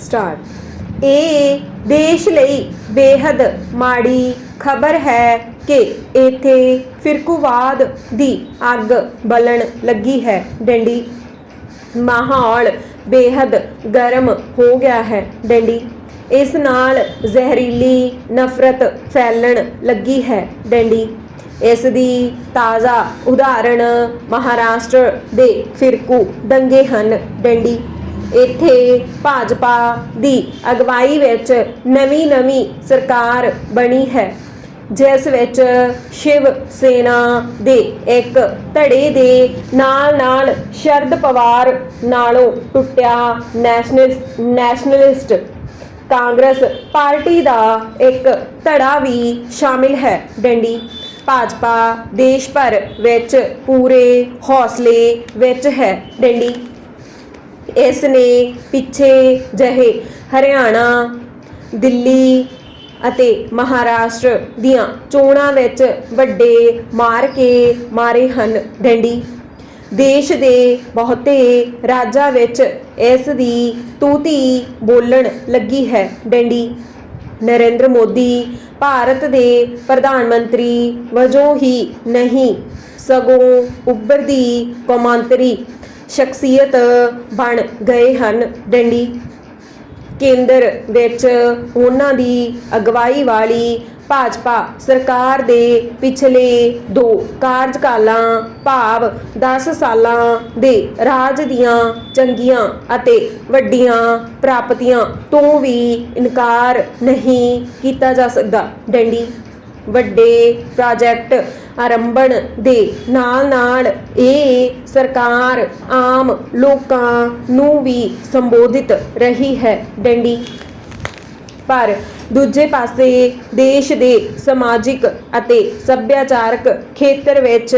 Star. ਇਹ ਦੇਸ਼ ਲਈ ਬੇहद ਮਾੜੀ ਖਬਰ ਹੈ ਕਿ ਇੱਥੇ ਫਿਰਕੂਵਾਦ ਦੀ ਅੱਗ ਬਲਣ ਲੱਗੀ ਹੈ। ਡੰਡੀ, ਮਾਹੌਲ ਬੇहद ਗਰਮ ਹੋ ਗਿਆ ਹੈ। ਡੰਡੀ, ਇਸ ਨਾਲ ਜ਼ਹਿਰੀਲੀ ਨਫ਼ਰਤ ਫੈਲਣ ਲੱਗੀ ਹੈ। ਡੰਡੀ, ਇਸ ਦੀ ਤਾਜ਼ਾ ਉਦਾਹਰਣ ਮਹਾਰਾਸ਼ਟਰ ਦੇ ਫਿਰਕੂ ਦੰਗੇ ਹਨ। ਡੰਡੀ ਇੱਥੇ ਭਾਜਪਾ ਦੀ ਅਗਵਾਈ ਵਿੱਚ ਨਵੀਂ-ਨਵੀਂ ਸਰਕਾਰ ਬਣੀ ਹੈ, ਜਿਸ ਵਿੱਚ ਸ਼ਿਵ ਸੈਨਾ ਦੇ ਇੱਕ ਧੜੇ ਦੇ ਨਾਲ-ਨਾਲ ਸ਼ਰਦ ਪਵਾਰ ਨਾਲੋਂ ਟੁੱਟਿਆ ਨੈਸ਼ਨਲ ਨੈਸ਼ਨਲਿਸਟ ਕਾਂਗਰਸ ਪਾਰਟੀ ਦਾ ਇੱਕ ਧੜਾ ਵੀ ਸ਼ਾਮਿਲ ਹੈ। ਡੰਡੀ, ਭਾਜਪਾ ਦੇਸ਼ ਭਰ ਵਿੱਚ ਪੂਰੇ ਹੌਸਲੇ ਵਿੱਚ ਹੈ। ਡੰਡੀ ਇਸ ਨੇ ਪਿੱਛੇ ਜਹੇ ਹਰਿਆਣਾ, ਦਿੱਲੀ ਅਤੇ ਮਹਾਰਾਸ਼ਟਰ ਦੀਆਂ ਚੋਣਾਂ ਵਿੱਚ ਵੱਡੇ ਮਾਰ ਕੇ ਮਾਰੇ ਹਨ ਡੰਡੀ। ਦੇਸ਼ ਦੇ ਬਹੁਤੇ ਰਾਜਾਂ ਵਿੱਚ ਇਸ ਦੀ ਤੂਤੀ ਬੋਲਣ ਲੱਗੀ ਹੈ ਡੰਡੀ। ਨਰਿੰਦਰ ਮੋਦੀ ਭਾਰਤ ਦੇ ਪ੍ਰਧਾਨ ਮੰਤਰੀ ਵਜੋਂ ਹੀ ਨਹੀਂ, ਸਗੋਂ ਉੱਭਰਦੀ ਕੌਮਾਂਤਰੀ ਸ਼ਖਸੀਅਤ ਬਣ ਗਏ ਹਨ। ਡੰਡੀ ਕੇਂਦਰ ਵਿੱਚ ਉਹਨਾਂ ਦੀ ਅਗਵਾਈ ਵਾਲੀ ਭਾਜਪਾ ਸਰਕਾਰ ਦੇ ਪਿਛਲੇ ਦੋ ਕਾਰਜਕਾਲਾਂ, ਭਾਵ 10 ਸਾਲਾਂ ਦੇ ਰਾਜ ਦੀਆਂ ਚੰਗੀਆਂ ਅਤੇ ਵੱਡੀਆਂ ਪ੍ਰਾਪਤੀਆਂ ਤੋਂ ਵੀ ਇਨਕਾਰ ਨਹੀਂ ਕੀਤਾ ਜਾ ਸਕਦਾ। ਡੰਡੀ ਵੱਡੇ ਪ੍ਰੋਜੈਕਟ ਆਰੰਭਣ ਦੇ ਨਾਲ-ਨਾਲ ਇਹ ਸਰਕਾਰ ਆਮ ਲੋਕਾਂ ਨੂੰ ਵੀ ਸੰਬੋਧਿਤ ਰਹੀ ਹੈ ਡੰਡੀ। ਪਰ ਦੂਜੇ ਪਾਸੇ ਦੇਸ਼ ਦੇ ਸਮਾਜਿਕ ਅਤੇ ਸੱਭਿਆਚਾਰਕ ਖੇਤਰ ਵਿੱਚ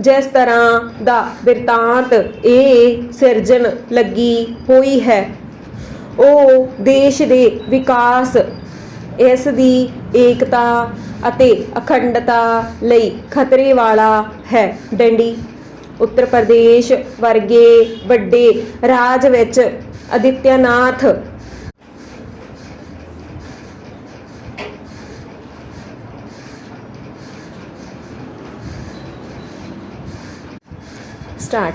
ਜਿਸ ਤਰ੍ਹਾਂ ਦਾ ਬਿਰਤਾਂਤ ਇਹ ਸਿਰਜਣ ਲੱਗੀ ਹੋਈ ਹੈ, ਉਹ ਦੇਸ਼ ਦੇ ਵਿਕਾਸ, ਇਸ ਦੀ ਏਕਤਾ ਅਤੇ ਅਖੰਡਤਾ ਲਈ ਖਤਰੇ ਵਾਲਾ ਹੈ। ਡੰਡੀ, ਉੱਤਰ ਪ੍ਰਦੇਸ਼ ਵਰਗੇ ਵੱਡੇ ਰਾਜ ਵਿੱਚ ਅਦਿੱਤਿਆਨਾਥ ਸਟਾਰਟ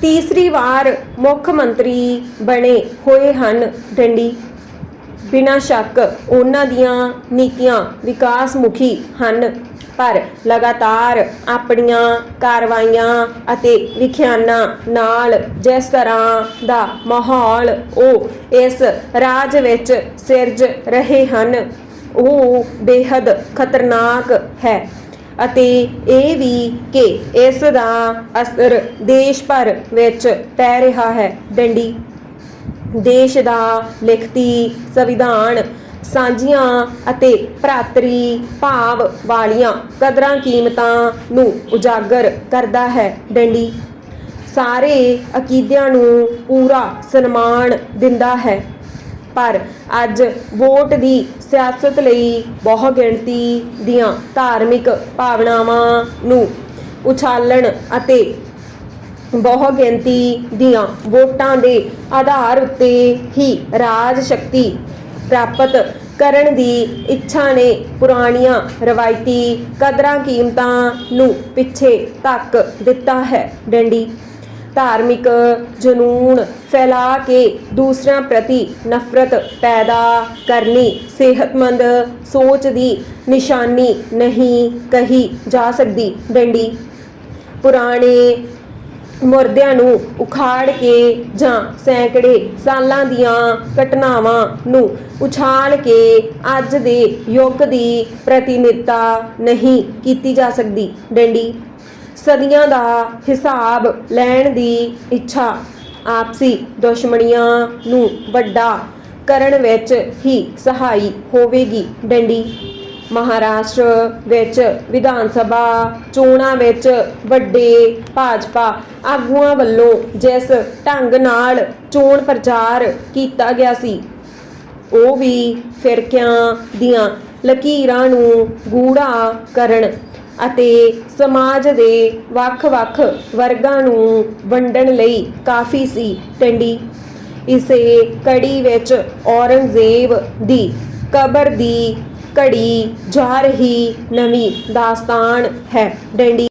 ਤੀਸਰੀ ਵਾਰ ਮੁੱਖ ਮੰਤਰੀ ਬਣੇ ਹੋਏ ਹਨ। ਡੰਡੀ ਬਿਨਾਂ ਸ਼ੱਕ ਉਹਨਾਂ ਦੀਆਂ ਨੀਤੀਆਂ ਵਿਕਾਸ ਮੁਖੀ ਹਨ। ਪਰ ਲਗਾਤਾਰ ਆਪਣੀਆਂ ਕਾਰਵਾਈਆਂ ਅਤੇ ਵਿਖਿਆਨਾਂ ਨਾਲ ਜਿਸ ਤਰ੍ਹਾਂ ਦਾ ਮਾਹੌਲ ਉਹ ਇਸ ਰਾਜ ਵਿੱਚ ਸਿਰਜ ਰਹੇ ਹਨ, ਉਹ ਬੇहद ਖਤਰਨਾਕ ਹੈ। ਅਤੇ ਇਹ ਵੀ ਕਿ ਇਸ ਦਾ ਅਸਰ ਦੇਸ਼ ਭਰ ਵਿੱਚ ਪੈ ਰਿਹਾ ਹੈ। ਡੰਡੀ ਦੇਸ਼ ਦਾ ਲਿਖਤੀ ਸੰਵਿਧਾਨ, ਸਾਂਝੀਆਂ ਅਤੇ ਭਰਾਤਰੀ ਭਾਵ ਵਾਲੀਆਂ ਕਦਰਾਂ ਕੀਮਤਾਂ ਨੂੰ ਉਜਾਗਰ ਕਰਦਾ ਹੈ ਡੰਡੀ। ਸਾਰੇ ਅਕੀਦਿਆਂ ਨੂੰ ਪੂਰਾ ਸਨਮਾਨ ਦਿੰਦਾ ਹੈ। ਪਰ ਅੱਜ ਵੋਟ ਦੀ ਸਿਆਸਤ ਲਈ ਬਹੁ ਗਿਣਤੀ ਦੀਆਂ ਧਾਰਮਿਕ ਭਾਵਨਾਵਾਂ ਨੂੰ ਉਛਾਲਣ ਅਤੇ ਬਹੁ ਗਿਣਤੀ ਦੀਆਂ ਵੋਟਾਂ ਦੇ ਆਧਾਰ ਉੱਤੇ ਹੀ ਰਾਜ ਸ਼ਕਤੀ ਪ੍ਰਾਪਤ ਕਰਨ ਦੀ ਇੱਛਾ ਨੇ ਪੁਰਾਣੀਆਂ ਰਵਾਇਤੀ ਕਦਰਾਂ ਕੀਮਤਾਂ ਨੂੰ ਪਿੱਛੇ ਧੱਕ ਦਿੱਤਾ ਹੈ। ਡੰਡੀ ਧਾਰਮਿਕ ਜਨੂਨ ਫੈਲਾ ਕੇ ਦੂਸਰਿਆਂ ਪ੍ਰਤੀ ਨਫ਼ਰਤ ਪੈਦਾ ਕਰਨੀ ਸਿਹਤਮੰਦ ਸੋਚ ਦੀ ਨਿਸ਼ਾਨੀ ਨਹੀਂ ਕਹੀ ਜਾ ਸਕਦੀ। ਡੰਡੀ ਪੁਰਾਣੇ ਮੁਰਦਿਆਂ ਨੂੰ ਉਖਾੜ ਕੇ ਜਾਂ ਸੈਂਕੜੇ ਸਾਲਾਂ ਦੀਆਂ ਘਟਨਾਵਾਂ ਨੂੰ ਉਛਾਲ ਕੇ ਅੱਜ ਦੇ ਯੁੱਗ ਦੀ ਪ੍ਰਤੀਨਿਧਤਾ ਨਹੀਂ ਕੀਤੀ ਜਾ ਸਕਦੀ। ਡੰਡੀ, ਸਦੀਆਂ ਦਾ ਹਿਸਾਬ ਲੈਣ ਦੀ ਇੱਛਾ ਆਪਸੀ ਦੁਸ਼ਮਣੀਆਂ ਨੂੰ ਵੱਡਾ ਕਰਨ ਵਿੱਚ ਹੀ ਸਹਾਈ ਹੋਵੇਗੀ। ਡੰਡੀ ਮਹਾਰਾਸ਼ਟਰ ਵਿੱਚ ਵਿਧਾਨ ਸਭਾ, ਚੋਣਾਂ ਵਿੱਚ ਵੱਡੇ ਭਾਜਪਾ ਆਗੂਆਂ ਵੱਲੋਂ ਜਿਸ ਢੰਗ ਨਾਲ ਚੋਣ ਪ੍ਰਚਾਰ ਕੀਤਾ ਗਿਆ ਸੀ, ਉਹ ਵੀ ਫਿਰਕਿਆਂ ਦੀਆਂ ਲਕੀਰਾਂ ਨੂੰ ਗੂੜਾ ਕਰਨ ਅਤੇ ਸਮਾਜ ਦੇ ਵੱਖ-ਵੱਖ ਵਰਗਾਂ ਨੂੰ ਵੰਡਣ ਲਈ ਕਾਫੀ ਸੀ ਟੰਡੀ। ਇਸੇ ਕੜੀ ਵਿੱਚ ਔਰੰਗਜ਼ੇਬ ਦੀ ਕਬਰ ਦੀ ਘੜੀ ਜਾ ਰਹੀ ਨਵੀਂ ਦਾਸਤਾਨ ਹੈ। ਡੰਡੀ